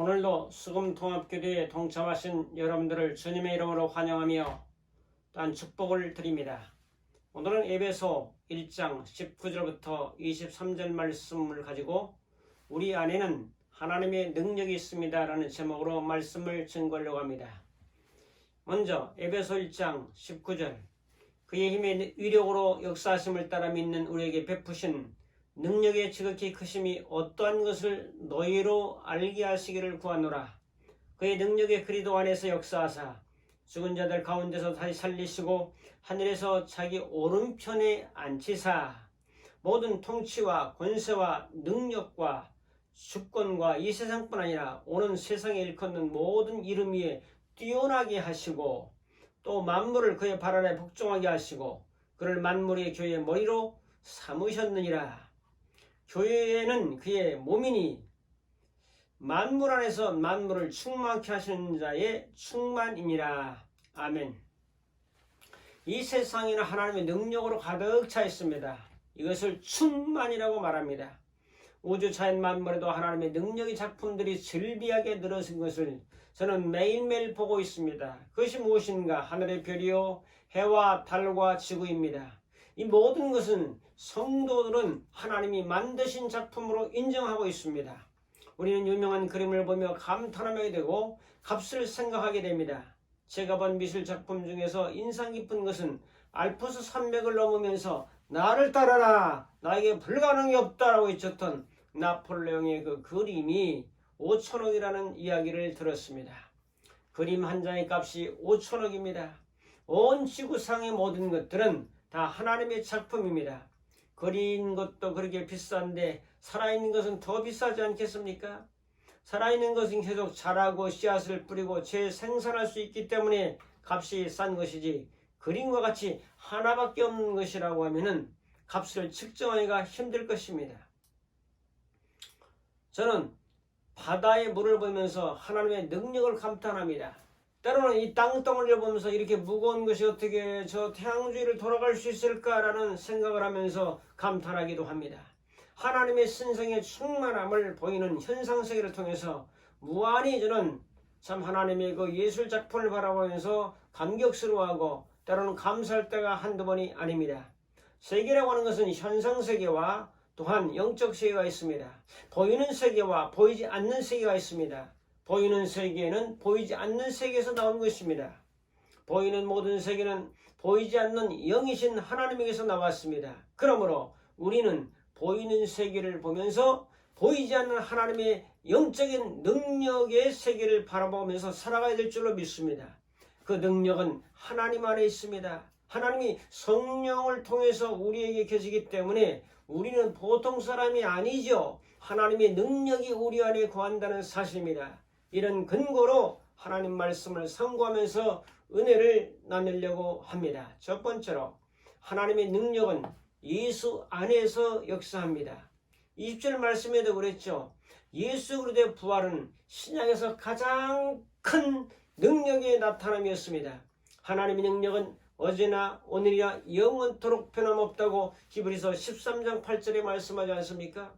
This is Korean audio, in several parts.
오늘도 수금통합교대에 동참하신 여러분들을 주님의 이름으로 환영하며 또한 축복을 드립니다. 오늘은 에베소 1장 19절부터 23절 말씀을 가지고 우리 안에는 하나님의 능력이 있습니다. 라는 제목으로 말씀을 증거하려고 합니다. 먼저 에베소 1장 19절 그의 힘의 위력으로 역사하심을 따라 믿는 우리에게 베푸신 능력의 지극히 크심이 어떠한 것을 너희로 알게 하시기를 구하노라. 그의 능력의 그리도 안에서 역사하사 죽은 자들 가운데서 다시 살리시고 하늘에서 자기 오른편에 앉히사 모든 통치와 권세와 능력과 주권과 이 세상뿐 아니라 오는 세상에 일컫는 모든 이름 위에 뛰어나게 하시고 또 만물을 그의 발 아래 복종하게 하시고 그를 만물의 교회의 머리로 삼으셨느니라. 교회는 그의 몸이니 만물 안에서 만물을 충만케 하시는 자의 충만이니라. 아멘. 이 세상에는 하나님의 능력으로 가득 차 있습니다. 이것을 충만이라고 말합니다. 우주 자연 만물에도 하나님의 능력의 작품들이 즐비하게 늘어진 것을 저는 매일매일 보고 있습니다. 그것이 무엇인가? 하늘의 별이요, 해와 달과 지구입니다. 이 모든 것은 성도들은 하나님이 만드신 작품으로 인정하고 있습니다. 우리는 유명한 그림을 보며 감탄하게 되고 값을 생각하게 됩니다. 제가 본 미술 작품 중에서 인상 깊은 것은 알프스 산맥을 넘으면서 나를 따라라 나에게 불가능이 없다라고 외쳤던 나폴레옹의 그 그림이 5천억이라는 이야기를 들었습니다. 그림 한 장의 값이 5천억입니다. 온 지구상의 모든 것들은 다 하나님의 작품입니다. 그린 것도 그렇게 비싼데 살아있는 것은 더 비싸지 않겠습니까? 살아있는 것은 계속 자라고 씨앗을 뿌리고 재생산할 수 있기 때문에 값이 싼 것이지 그림과 같이 하나밖에 없는 것이라고 하면은 값을 측정하기가 힘들 것입니다. 저는 바다의 물을 보면서 하나님의 능력을 감탄합니다. 때로는 이 땅덩어리를 보면서 이렇게 무거운 것이 어떻게 저 태양주위를 돌아갈 수 있을까라는 생각을 하면서 감탄하기도 합니다. 하나님의 신성의 충만함을 보이는 현상 세계를 통해서 무한히 저는 참 하나님의 그 예술 작품을 바라보면서 감격스러워하고 때로는 감사할 때가 한두 번이 아닙니다. 세계라고 하는 것은 현상 세계와 또한 영적 세계가 있습니다. 보이는 세계와 보이지 않는 세계가 있습니다. 보이는 세계는 보이지 않는 세계에서 나온 것입니다. 보이는 모든 세계는 보이지 않는 영이신 하나님에게서 나왔습니다. 그러므로 우리는 보이는 세계를 보면서 보이지 않는 하나님의 영적인 능력의 세계를 바라보면서 살아가야 될 줄로 믿습니다. 그 능력은 하나님 안에 있습니다. 하나님이 성령을 통해서 우리에게 계시기 때문에 우리는 보통 사람이 아니죠. 하나님의 능력이 우리 안에 거한다는 사실입니다. 이런 근거로 하나님 말씀을 상고하면서 은혜를 나누려고 합니다. 첫 번째로 하나님의 능력은 예수 안에서 역사합니다. 20절 말씀에도 그랬죠. 예수 그리스도의 부활은 신약에서 가장 큰 능력의 나타남이었습니다. 하나님의 능력은 어제나 오늘이나 영원토록 변함없다고 히브리서 13장 8절에 말씀하지 않습니까?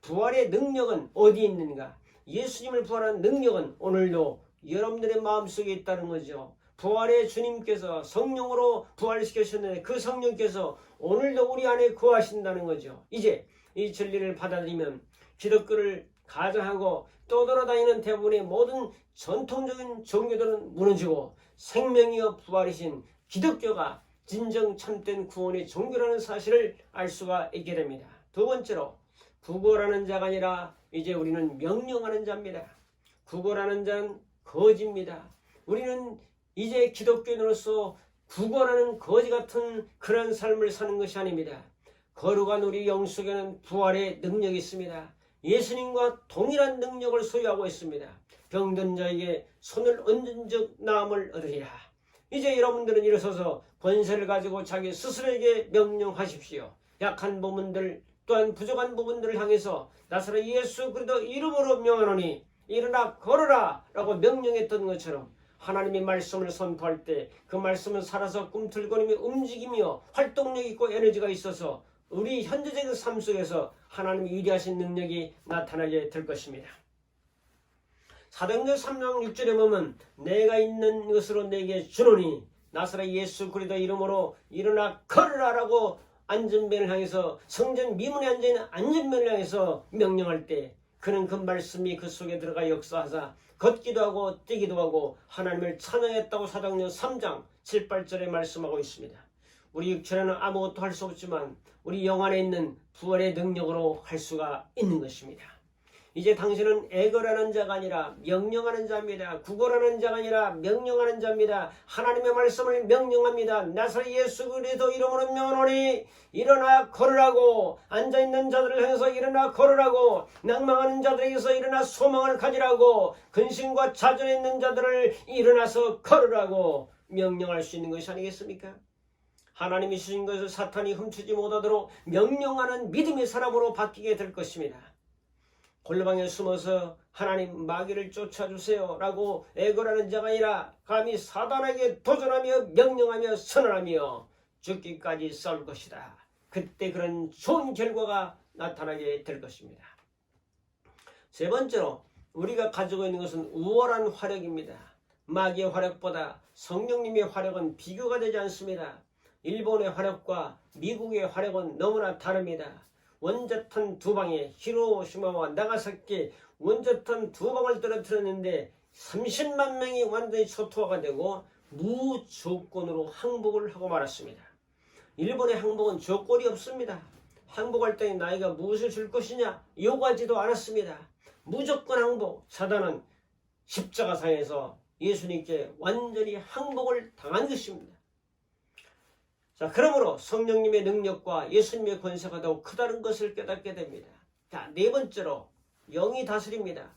부활의 능력은 어디 있는가? 예수님을 부활한 능력은 오늘도 여러분들의 마음속에 있다는 거죠. 부활의 주님께서 성령으로 부활시키셨는데 그 성령께서 오늘도 우리 안에 거하신다는 거죠. 이제 이 진리를 받아들이면 기독교를 가장하고 떠돌아다니는 대부분의 모든 전통적인 종교들은 무너지고 생명이여 부활이신 기독교가 진정 참된 구원의 종교라는 사실을 알 수가 있게 됩니다. 두 번째로 구걸하는 자가 아니라 이제 우리는 명령하는 자입니다. 구걸하는 자는 거지입니다. 우리는 이제 기독교인으로서 구걸하는 거지 같은 그런 삶을 사는 것이 아닙니다. 거룩한 우리 영속에는 부활의 능력이 있습니다. 예수님과 동일한 능력을 소유하고 있습니다. 병든 자에게 손을 얹은 즉 나음을 얻으리라. 이제 여러분들은 일어서서 권세를 가지고 자기 스스로에게 명령하십시오. 약한 부분들 또한 부족한 부분들을 향해서 나사렛 예수 그리스도 이름으로 명하노니 일어나 걸어라 라고 명령했던 것처럼 하나님의 말씀을 선포할 때 그 말씀은 살아서 꿈틀거리며 움직이며 활동력 있고 에너지가 있어서 우리 현재적인 삶 속에서 하나님의 위대하신 능력이 나타나게 될 것입니다. 사도행전 3장 6절에 보면 내가 있는 것으로 내게 주노니 나사렛 예수 그리스도 이름으로 일어나 걸으라라고 안전변을 향해서 성전 미문에 앉아있는 안전변을 향해서 명령할 때 그는 그 말씀이 그 속에 들어가 역사하사 걷기도 하고 뛰기도 하고 하나님을 찬양했다고 사도행전 3장 7, 8절에 말씀하고 있습니다. 우리 육체로는 아무것도 할 수 없지만 우리 영 안에 있는 부활의 능력으로 할 수가 있는 것입니다. 이제 당신은 애걸하는 자가 아니라 명령하는 자입니다. 구걸하는 자가 아니라 명령하는 자입니다. 하나님의 말씀을 명령합니다. 나사렛 예수 그리스도 이름으로 명하노니 일어나 걸으라고 앉아있는 자들을 향해서 일어나 걸으라고 낭망하는 자들에게서 일어나 소망을 가지라고 근심과 자존에 있는 자들을 일어나서 걸으라고 명령할 수 있는 것이 아니겠습니까? 하나님이 주신 것을 사탄이 훔치지 못하도록 명령하는 믿음의 사람으로 바뀌게 될 것입니다. 골방에 숨어서 하나님 마귀를 쫓아주세요 라고 애걸하는 자가 아니라 감히 사단에게 도전하며 명령하며 선언하며 죽기까지 싸울 것이다. 그때 그런 좋은 결과가 나타나게 될 것입니다. 세 번째로 우리가 가지고 있는 것은 우월한 화력입니다. 마귀의 화력보다 성령님의 화력은 비교가 되지 않습니다. 일본의 화력과 미국의 화력은 너무나 다릅니다. 원자탄 두 방에 히로시마와 나가사키 원자탄 두 방을 떨어뜨렸는데 30만 명이 완전히 초토화가 되고 무조건으로 항복을 하고 말았습니다. 일본의 항복은 조건이 없습니다. 항복할 때 나이가 무엇을 줄 것이냐 요구하지도 않았습니다. 무조건 항복. 사단은 십자가상에서 예수님께 완전히 항복을 당한 것입니다. 자, 그러므로 성령님의 능력과 예수님의 권세가 더욱 크다는 것을 깨닫게 됩니다. 자, 네 번째로 영이 다스립니다.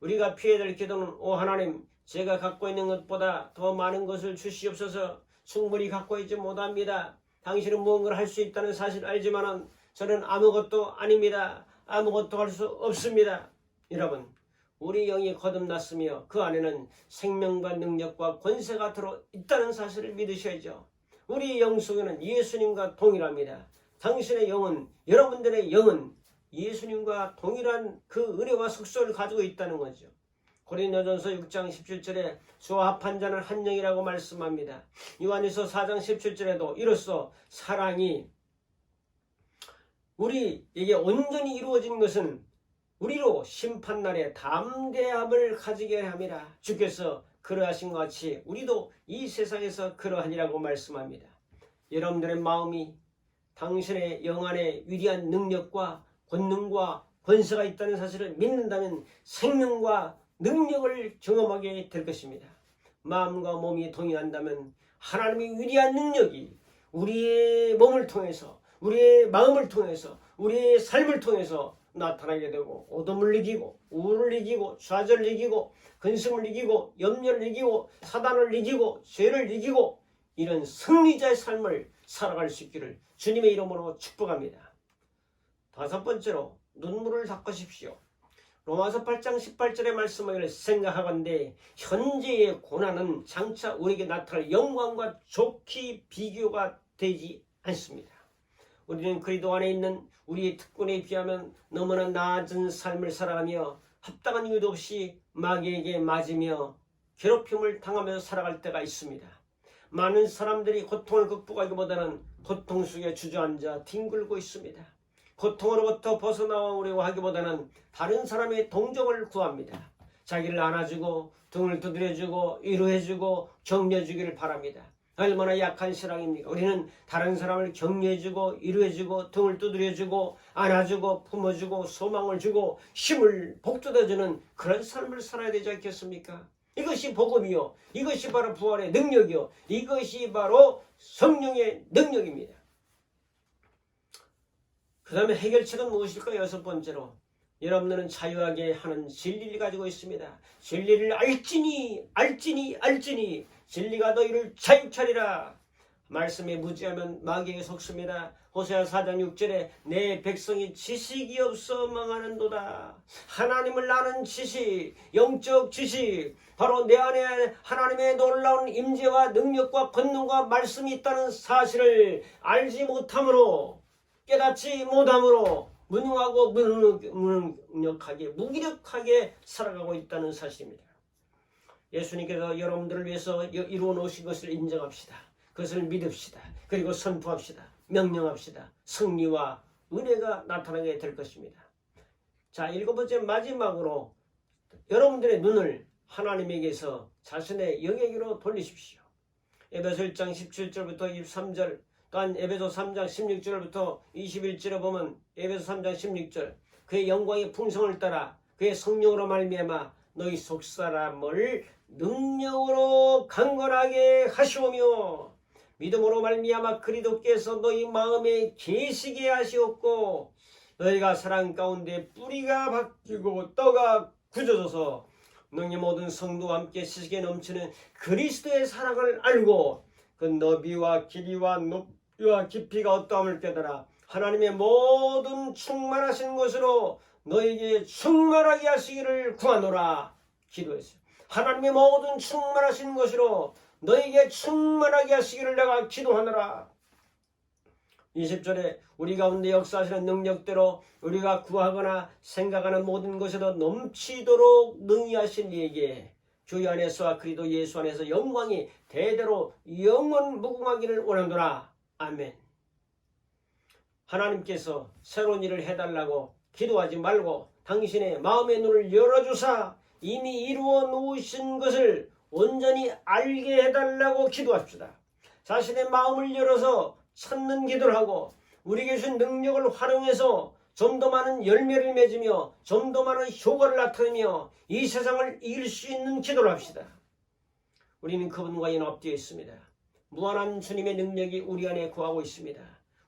우리가 피해야 될 기도는 오 하나님, 제가 갖고 있는 것보다 더 많은 것을 주시옵소서 충분히 갖고 있지 못합니다. 당신은 무언가를 할 수 있다는 사실을 알지만은 저는 아무것도 아닙니다. 아무것도 할 수 없습니다. 여러분, 우리 영이 거듭났으며 그 안에는 생명과 능력과 권세가 들어 있다는 사실을 믿으셔야죠. 우리 영 속에는 예수님과 동일합니다. 당신의 영은 여러분들의 영은 예수님과 동일한 그 은혜와 속성을 가지고 있다는 거죠. 고린도전서 6장 17절에 주와 합한 자는 한 영이라고 말씀합니다. 요한일서 4장 17절에도 이로써 사랑이 우리에게 온전히 이루어진 것은 우리로 심판날에 담대함을 가지게 함이라 주께서 그러하신 것 같이 우리도 이 세상에서 그러하니라고 말씀합니다. 여러분들의 마음이 당신의 영안에 위대한 능력과 권능과 권세가 있다는 사실을 믿는다면 생명과 능력을 경험하게 될 것입니다. 마음과 몸이 동의한다면 하나님의 위대한 능력이 우리의 몸을 통해서 우리의 마음을 통해서 우리의 삶을 통해서 나타나게 되고 어둠을 이기고 우울을 이기고 좌절을 이기고 근심을 이기고 염려를 이기고 사단을 이기고 죄를 이기고 이런 승리자의 삶을 살아갈 수 있기를 주님의 이름으로 축복합니다. 다섯 번째로 눈물을 닦으십시오. 로마서 8장 18절의 말씀을 생각하건대 현재의 고난은 장차 우리에게 나타날 영광과 좋게 비교가 되지 않습니다. 우리는 그리도 안에 있는 우리의 특권에 비하면 너무나 낮은 삶을 살아가며 합당한 이유도 없이 마귀에게 맞으며 괴롭힘을 당하며 살아갈 때가 있습니다. 많은 사람들이 고통을 극복하기보다는 고통 속에 주저앉아 뒹굴고 있습니다. 고통으로부터 벗어나오려고 하기보다는 다른 사람의 동정을 구합니다. 자기를 안아주고 등을 두드려주고 위로해주고 격려해주기를 바랍니다. 얼마나 약한 신앙입니까? 우리는 다른 사람을 격려해주고 위로해주고 등을 두드려주고 안아주고 품어주고 소망을 주고 힘을 복돋아주는 그런 삶을 살아야 되지 않겠습니까? 이것이 복음이요. 이것이 바로 부활의 능력이요. 이것이 바로 성령의 능력입니다. 그 다음에 해결책은 무엇일까요? 여섯 번째로 여러분들은 자유하게 하는 진리를 가지고 있습니다. 진리를 알지니 알지니 알지니 진리가 너희를 자유케 하리라. 말씀에 무지하면 마귀에 속습니다. 호세아 4장 6절에 내 백성이 지식이 없어 망하는도다. 하나님을 아는 지식, 영적 지식, 바로 내 안에 하나님의 놀라운 임재와 능력과 권능과 말씀이 있다는 사실을 알지 못함으로 깨닫지 못함으로 무능하고 무능력하게 무기력하게 살아가고 있다는 사실입니다. 예수님께서 여러분들을 위해서 여- 이루어 놓으신 것을 인정합시다. 그것을 믿읍시다. 그리고 선포합시다. 명령합시다. 승리와 은혜가 나타나게 될 것입니다. 자, 일곱 번째 마지막으로 여러분들의 눈을 하나님에게서 자신의 영역으로 돌리십시오. 에베소 1장 17절부터 23절, 또한 에베소 3장 16절부터 21절에 보면 에베소 3장 16절, 그의 영광의 풍성을 따라 그의 성령으로 말미암아 너희 속사람을 능력으로 강건하게 하시오며 믿음으로 말미암아 그리스도께서 너희 마음에 계시게 하시옵고 너희가 사랑 가운데 뿌리가 바뀌고 떡가 굳어져서 너희 모든 성도와 함께 시식에 넘치는 그리스도의 사랑을 알고 그 너비와 길이와 높이와 깊이가 어떠함을 깨달아 하나님의 모든 충만하신 것으로 너에게 충만하게 하시기를 구하노라 기도했어요. 하나님의 모든 충만하신 것으로 너에게 충만하게 하시기를 내가 기도하노라. 20절에 우리 가운데 역사하시는 능력대로 우리가 구하거나 생각하는 모든 것에도 넘치도록 능히 하신 이에게 주여 안에서와 그리도 예수 안에서 영광이 대대로 영원 무궁하기를 원하노라. 아멘. 하나님께서 새로운 일을 해달라고 기도하지 말고 당신의 마음의 눈을 열어주사 이미 이루어 놓으신 것을 온전히 알게 해달라고 기도합시다. 자신의 마음을 열어서 찾는 기도를 하고 우리에게 주신 능력을 활용해서 좀 더 많은 열매를 맺으며 좀 더 많은 효과를 나타내며 이 세상을 이길 수 있는 기도를 합시다. 우리는 그분과 연합되어 있습니다. 무한한 주님의 능력이 우리 안에 구하고 있습니다.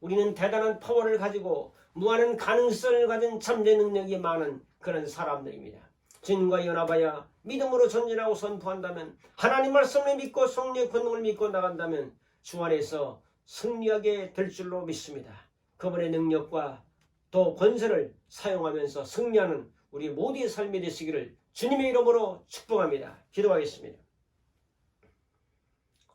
우리는 대단한 파워를 가지고 무한한 가능성을 가진 잠재 능력이 많은 그런 사람들입니다. 진과 연합하여 믿음으로 전진하고 선포한다면 하나님 말씀을 믿고 성령의 권능을 믿고 나간다면 주 안에서 승리하게 될 줄로 믿습니다. 그분의 능력과 또 권세를 사용하면서 승리하는 우리 모두의 삶이 되시기를 주님의 이름으로 축복합니다. 기도하겠습니다.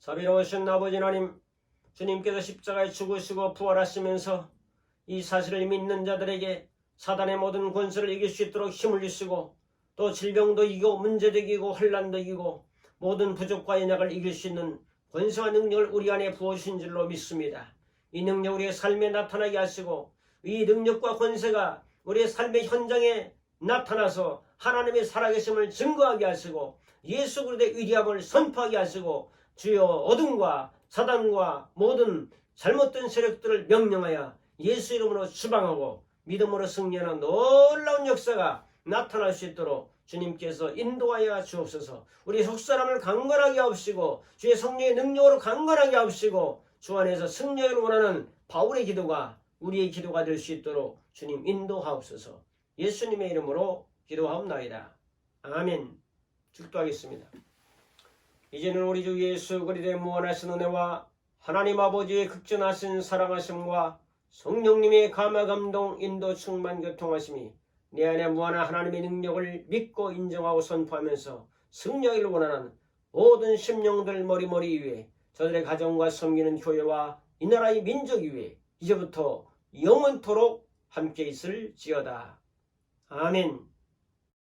자비로우신 아버지 하나님 주님께서 십자가에 죽으시고 부활하시면서 이 사실을 믿는 자들에게 사단의 모든 권세를 이길 수 있도록 힘을 주시고 또 질병도 이기고 문제도 이기고 환란도 이기고 모든 부족과 연약을 이길 수 있는 권세와 능력을 우리 안에 부어주신 줄로 믿습니다. 이 능력 우리의 삶에 나타나게 하시고 이 능력과 권세가 우리의 삶의 현장에 나타나서 하나님의 살아계심을 증거하게 하시고 예수 그리스도의 위대함을 선포하게 하시고 주여 어둠과 사단과 모든 잘못된 세력들을 명령하여 예수 이름으로 추방하고 믿음으로 승리하는 놀라운 역사가 나타날 수 있도록 주님께서 인도하여 주옵소서. 우리 속사람을 강건하게 하옵시고 주의 성령의 능력으로 강건하게 하옵시고 주 안에서 승리를 원하는 바울의 기도가 우리의 기도가 될 수 있도록 주님 인도하옵소서. 예수님의 이름으로 기도하옵나이다. 아멘. 축도하겠습니다. 이제는 우리 주 예수 그리스도의 무한하신 은혜와 하나님 아버지의 극진하신 사랑하심과 성령님의 감화 감동 인도 충만 교통하심이 내 안에 무한한 하나님의 능력을 믿고 인정하고 선포하면서 승리하기를 원하는 모든 심령들 머리머리 위에 저들의 가정과 섬기는 교회와 이 나라의 민족 위에 이제부터 영원토록 함께 있을 지어다. 아멘.